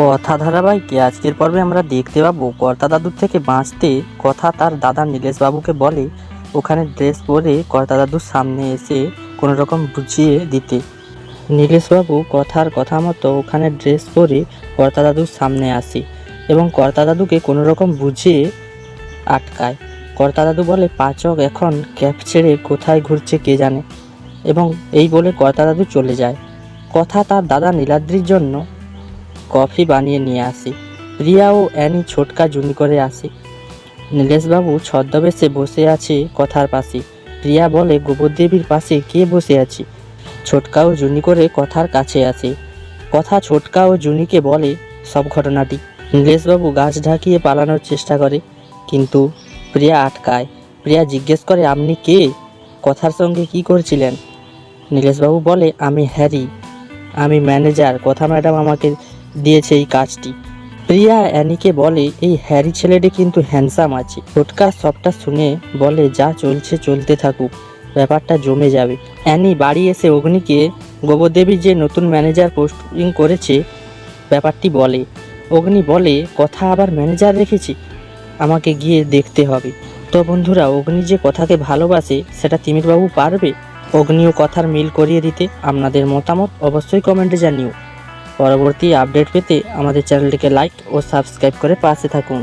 কথা ধারাবাহিকে আজকের পর্বে আমরা দেখতে পাবো কর্তা দাদুর থেকে বাঁচতে কথা তার দাদা নীলেশবাবুকে বলে, ওখানে ড্রেস পরে কর্তা দাদুর সামনে এসে কোনো রকম বুঝিয়ে দিতে। নীলেশবাবু কথার কথা মতো ওখানে ড্রেস পরে কর্তা দাদুর সামনে আসে এবং কর্তা দাদুকে কোনো রকম বুঝিয়ে আটকায়। কর্তা দাদু বলে, পাচক এখন ক্যাপ ছেড়ে কোথায় ঘুরছে কে জানে? এবং এই বলে কর্তা দাদু চলে যায়। কথা তার দাদা নীলাদ্রির জন্য কফি বানিয়ে নিয়ে আসি। প্রিয়া ও অ্যানি ছোটকা জুনি করে আসে। নীলেশবাবু ছদ্মবেশে বসে আছে কথার পাশে। প্রিয়া বলে গোবরদেবীর পাশে কে বসে আছি? ছোটকা ও জুনি করে কথার কাছে আসে। কথা ছোটকা ও জুনিকে বলে, সব ঘটনাটি। নীলেশবাবু গাছ ঢাকিয়ে পালানোর চেষ্টা করে, কিন্তু প্রিয়া আটকায়। প্রিয়া জিজ্ঞেস করে, আপনি কে? কথার সঙ্গে কি করছিলেন? নীলেশবাবু বলে, আমি হ্যারি। আমি ম্যানেজার কথা ম্যাডাম আমাকে দিয়েছে এই কাজটি। প্রিয়া অ্যানিকে বলে, এই হ্যারি ছেলেটি কিন্তু হ্যান্ডসাম আছে। ছোটকা সবটা শুনে বলে, যা চলছে, চলতে থাকুক। ব্যাপারটা জমে যাবে। অ্যানি বাড়ি এসে অগ্নিকে গোবরদেবী যে নতুন ম্যানেজার পোস্টিং করেছে, ব্যাপারটি বলে। অগ্নি বলে, কথা আবার ম্যানেজার রেখেছি? আমাকে গিয়ে দেখতে হবে। তো বন্ধুরা, অগ্নি যে কথাকে ভালোবাসে, সেটা তিমিরবাবু পারবে? অগ্নিও কথার মিল করিয়ে দিতে আপনাদের মতামত অবশ্যই কমেন্টে জানিও। পরবর্তী আপডেট পেতে আমাদের চ্যানেলটিকে লাইক ও সাবস্ক্রাইব করে পাশে থাকুন।